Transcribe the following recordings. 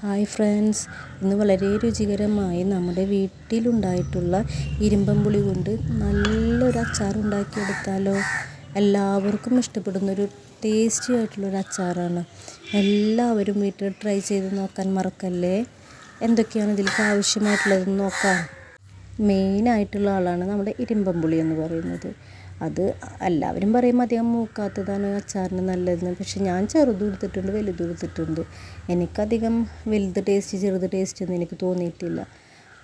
Hi friends. ഇന്ന് വളരെ രുചികരമായി നമ്മുടെ വീട്ടിലുണ്ടായിട്ടുള്ള ഇരുമ്പം പുളി കൊണ്ട് നല്ലൊരു അച്ചാർ ഉണ്ടാക്കിയെടുത്താലോ എല്ലാവർക്കും ഇഷ്ടപ്പെടുന്നൊരു ടേസ്റ്റി ആയിട്ടുള്ളൊരു അച്ചാറാണ്. എല്ലാവരും വീട്ടിൽ ട്രൈ ചെയ്ത് നോക്കാൻ മറക്കല്ലേ? എന്തൊക്കെയാണ് ഇതിലേക്ക് ആവശ്യമായിട്ടുള്ളതെന്ന് നോക്കാം. മെയിനായിട്ടുള്ള ആളാണ് നമ്മുടെ ഇരുമ്പം പുളി എന്ന് പറയുന്നത്. അത് എല്ലാവരും പറയും അധികം മൂക്കാത്തതാണ് അച്ചാറിന് നല്ലതെന്ന്. പക്ഷെ ഞാൻ ചെറുതും എടുത്തിട്ടുണ്ട് വലുതും എടുത്തിട്ടുണ്ട് എനിക്കധികം വലുത് ടേസ്റ്റ് ചെറുത് ടേസ്റ്റ് ഒന്നും എനിക്ക് തോന്നിയിട്ടില്ല.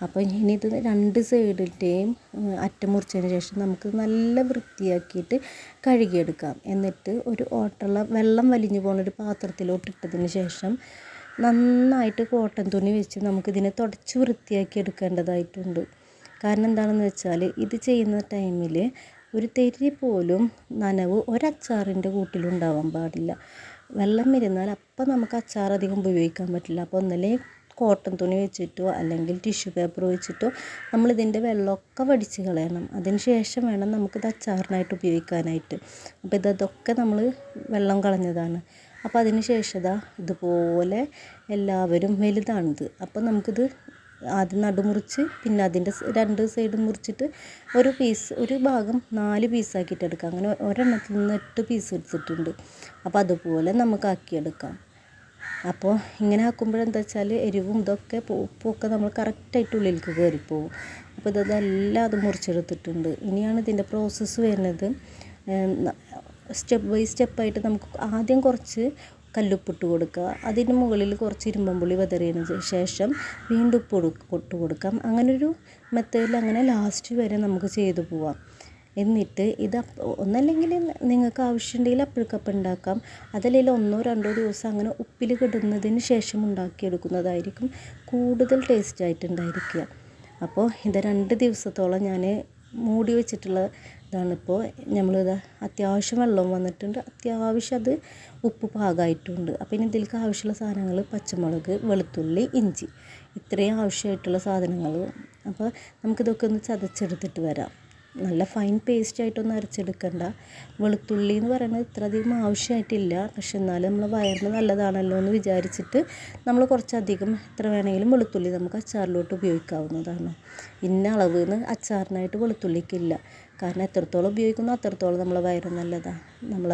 അപ്പോൾ ഇനി ഇത് രണ്ട് സൈഡിന്റെയും അറ്റം മുറിച്ചതിന് ശേഷം നമുക്ക് നല്ല വൃത്തിയാക്കിയിട്ട് കഴുകിയെടുക്കാം. എന്നിട്ട് ഒരു ഓട്ടുള്ള വെള്ളം വലിഞ്ഞു പോകുന്ന ഒരു പാത്രത്തിലോട്ട് ഇട്ടതിന് ശേഷം നന്നായിട്ട് കോട്ടൺ തുണി വെച്ച് നമുക്കിതിനെ തുടച്ച് വൃത്തിയാക്കി എടുക്കേണ്ടതായിട്ടുണ്ട്. കാരണം എന്താണെന്ന് വെച്ചാൽ ഇത് ചെയ്യുന്ന ടൈമിൽ ഒരു തെരി പോലും നനവ് ഒരച്ചാറിന്റെ കൂട്ടിലുണ്ടാവാൻ പാടില്ല. വെള്ളം വരുന്നാൽ അപ്പം നമുക്ക് അച്ചാർ അധികം ഉപയോഗിക്കാൻ പറ്റില്ല. അപ്പോൾ ഒന്നല്ലേ കോട്ടൺ തുണി വെച്ചിട്ടോ അല്ലെങ്കിൽ ടിഷ്യൂ പേപ്പർ വെച്ചിട്ടോ നമ്മളിതിന്റെ വെള്ളമൊക്കെ വടിച്ച് കളയണം. അതിന് ശേഷം വേണം നമുക്കിത് അച്ചാറിനായിട്ട് ഉപയോഗിക്കാനായിട്ട്. അപ്പോൾ ഇതൊക്കെ നമ്മൾ വെള്ളം കളഞ്ഞതാണ്. അപ്പോൾ അതിന് ശേഷം ഇതാ ഇതുപോലെ എല്ലാവരും വലുതാണിത്. അപ്പോൾ നമുക്കിത് ആദ്യം നടുമുറിച്ച് പിന്നെ അതിന്റെ രണ്ട് സൈഡും മുറിച്ചിട്ട് ഒരു പീസ് ഒരു ഭാഗം നാല് പീസാക്കിയിട്ട് എടുക്കാം. അങ്ങനെ ഒരെണ്ണത്തിൽ നിന്ന് എട്ട് പീസ് എടുത്തിട്ടുണ്ട്. അപ്പോൾ അതുപോലെ നമുക്ക് ആക്കിയെടുക്കാം. അപ്പോൾ ഇങ്ങനെ ആക്കുമ്പോഴെന്താ വെച്ചാൽ എരിവും ഇതൊക്കെ ഉപ്പൊക്കെ നമ്മൾ കറക്റ്റായിട്ട് ഉള്ളിലേക്ക് കയറിപ്പോവും. അപ്പോൾ ഇതെല്ലാം അത് മുറിച്ചെടുത്തിട്ടുണ്ട്. ഇനിയാണ് ഇതിന്റെ പ്രോസസ്സ് വരുന്നത്. സ്റ്റെപ്പ് ബൈ സ്റ്റെപ്പായിട്ട് നമുക്ക് ആദ്യം കുറച്ച് കല്ലുപ്പിട്ട് കൊടുക്കുക. അതിന് മുകളിൽ കുറച്ച് ഇരുമ്പമ്പുളി വിതറിയതിന് ശേഷം വീണ്ടും ഉപ്പ് ഇട്ട് കൊടുക്കാം. അങ്ങനൊരു മെത്തേഡിൽ അങ്ങനെ ലാസ്റ്റ് വരെ നമുക്ക് ചെയ്തു പോവാം. എന്നിട്ട് ഇത് ഒന്നല്ലെങ്കിൽ നിങ്ങൾക്ക് ആവശ്യമുണ്ടെങ്കിൽ അപ്പോഴേക്കപ്പം ഉണ്ടാക്കാം. അതല്ലെങ്കിൽ ഒന്നോ രണ്ടോ ദിവസം അങ്ങനെ ഉപ്പിൽ കിടുന്നതിന് ശേഷം ഉണ്ടാക്കിയെടുക്കുന്നതായിരിക്കും കൂടുതൽ ടേസ്റ്റ് ആയിട്ടുണ്ടായിരിക്കുക അപ്പോൾ ഇത് രണ്ട് ദിവസത്തോളം ഞാൻ മൂടി വെച്ചിട്ടുള്ള ഇതാണിപ്പോൾ നമ്മളിത് അത്യാവശ്യം വെള്ളം വന്നിട്ടുണ്ട്. അത്യാവശ്യം അത് ഉപ്പ് പാകമായിട്ടുണ്ട് അപ്പം ഇനി ഇതിലേക്ക് ആവശ്യമുള്ള സാധനങ്ങൾ പച്ചമുളക് വെളുത്തുള്ളി ഇഞ്ചി ഇത്രയും ആവശ്യമായിട്ടുള്ള സാധനങ്ങൾ. അപ്പോൾ നമുക്കിതൊക്കെ ഒന്ന് ചതച്ചെടുത്തിട്ട് വരാം. നല്ല ഫൈൻ പേസ്റ്റ് ആയിട്ടൊന്നും അരച്ചെടുക്കണ്ട. വെളുത്തുള്ളി എന്ന് പറയുന്നത് ഇത്ര അധികം ആവശ്യമായിട്ടില്ല. പക്ഷെ എന്നാലും നമ്മൾ വയറിന് നല്ലതാണല്ലോ എന്ന് വിചാരിച്ചിട്ട് നമ്മൾ കുറച്ചധികം എത്ര വേണമെങ്കിലും വെളുത്തുള്ളി നമുക്ക് അച്ചാറിലോട്ട് ഉപയോഗിക്കാവുന്നതാണ്. ഇന്ന അളവ് എന്ന് അച്ചാറിനായിട്ട് വെളുത്തുള്ളിക്കില്ല. കാരണം എത്രത്തോളം ഉപയോഗിക്കുന്നു അത്രത്തോളം നമ്മൾ വയറ് നല്ലതാണ് നമ്മൾ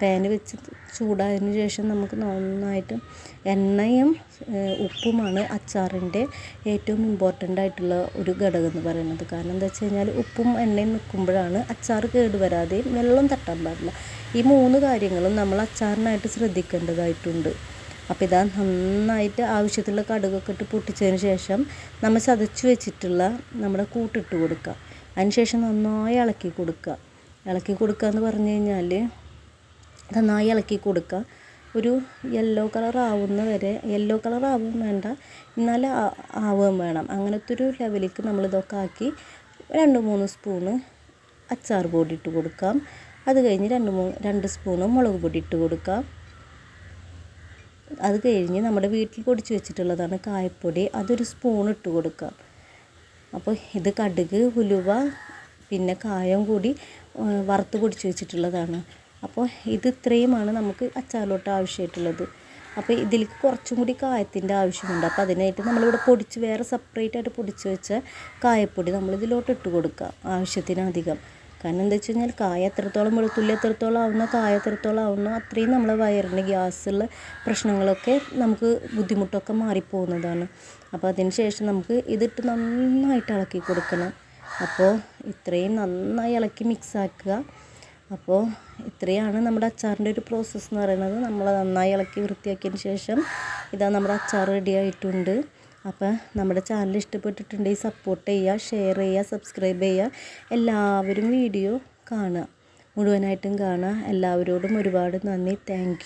പാൻ വെച്ച് ചൂടായതിന് ശേഷം നമുക്ക് നന്നായിട്ട് എണ്ണയും ഉപ്പുമാണ് അച്ചാറിന്റെ ഏറ്റവും ഇമ്പോർട്ടന്റ് ആയിട്ടുള്ള ഒരു ഘടകം എന്ന് പറയുന്നത്. കാരണം എന്താ വെച്ച് കഴിഞ്ഞാൽ ഉപ്പും എണ്ണയും നിൽക്കുമ്പോഴാണ് അച്ചാർ കേട് കേടുവരാതെയും വെള്ളം തട്ടാൻ പാടില്ല. ഈ മൂന്ന് കാര്യങ്ങളും നമ്മൾ അച്ചാറിനായിട്ട് ശ്രദ്ധിക്കേണ്ടതായിട്ടുണ്ട്. അപ്പോൾ ഇതാ നന്നായിട്ട് ആവശ്യത്തിലുള്ള കടുകൊക്കെ ഇട്ട് പൊട്ടിച്ചതിന് ശേഷം നമ്മൾ ചതച്ച് വെച്ചിട്ടുള്ള നമ്മുടെ കൂട്ടിട്ട് കൊടുക്കുക അതിനുശേഷം നന്നായി ഇളക്കി കൊടുക്കുക. ഇളക്കി കൊടുക്കുക എന്ന് പറഞ്ഞു കഴിഞ്ഞാൽ നന്നായി ഇളക്കി കൊടുക്കുക. ഒരു യെല്ലോ കളർ ആവുന്ന വരെ യെല്ലോ കളർ ആവുകയും വേണ്ട എന്നാൽ ആവുകയും വേണം. അങ്ങനത്തെ ഒരു ലെവലിലേക്ക് നമ്മളിതൊക്കെ ആക്കി രണ്ട് മൂന്ന് സ്പൂണ് അച്ചാർ പൊടി ഇട്ട് കൊടുക്കാം അത് കഴിഞ്ഞ് രണ്ട് മൂന്ന് രണ്ട് സ്പൂണ് മുളക് പൊടി ഇട്ട് കൊടുക്കാം അത് കഴിഞ്ഞ് നമ്മുടെ വീട്ടിൽ പൊടിച്ച് വെച്ചിട്ടുള്ളതാണ് കായപ്പൊടി. അതൊരു സ്പൂൺ ഇട്ട് കൊടുക്കാം അപ്പോൾ ഇത് കടുക് ഉലുവ പിന്നെ കായം കൂടി വറുത്ത് പൊടിച്ച് വെച്ചിട്ടുള്ളതാണ്. അപ്പോൾ ഇത് ഇത്രയുമാണ് നമുക്ക് അച്ചാറിലോട്ട് ആവശ്യമായിട്ടുള്ളത്. അപ്പോൾ ഇതിലേക്ക് കുറച്ചും കൂടി കായത്തിന്റെ ആവശ്യമുണ്ട്. അപ്പോൾ അതിനായിട്ട് നമ്മളിവിടെ പൊടിച്ച് വേറെ സെപ്പറേറ്റ് ആയിട്ട് പൊടിച്ച് വെച്ച കായപ്പൊടി നമ്മളിതിലോട്ട് ഇട്ട് കൊടുക്കുക ആവശ്യത്തിനധികം. കാരണം എന്താ വെച്ച് കഴിഞ്ഞാൽ കായ എത്രത്തോളം വെളുത്തുള്ളി എത്രത്തോളം ആവുന്നോ കായ എത്രത്തോളം ആവുന്നോ അത്രയും നമ്മളെ വയറിന് ഗ്യാസുള്ള പ്രശ്നങ്ങളൊക്കെ നമുക്ക് ബുദ്ധിമുട്ടൊക്കെ മാറിപ്പോകുന്നതാണ്. അപ്പോൾ അതിന് ശേഷം നമുക്ക് ഇതിട്ട് നന്നായിട്ട് ഇളക്കി കൊടുക്കണം. അപ്പോൾ ഇത്രയും നന്നായി ഇളക്കി മിക്സാക്കുക അപ്പോൾ ഇത്രയാണ് നമ്മുടെ അച്ചാറിന്റെ ഒരു പ്രോസസ്സ് എന്ന് പറയുന്നത്. നമ്മൾ നന്നായി ഇളക്കി വൃത്തിയാക്കിയതിന് ശേഷം ഇതാ നമ്മുടെ അച്ചാർ റെഡി ആയിട്ടുണ്ട്. അപ്പോൾ നമ്മുടെ ചാനൽ ഇഷ്ടപ്പെട്ടിട്ടുണ്ടെങ്കിൽ സപ്പോർട്ട് ചെയ്യുക ഷെയർ ചെയ്യുക സബ്സ്ക്രൈബ് ചെയ്യുക. എല്ലാവരും വീഡിയോ കാണുക. മുഴുവനായിട്ടും കാണുക. എല്ലാവരോടും ഒരുപാട് നന്ദി. താങ്ക്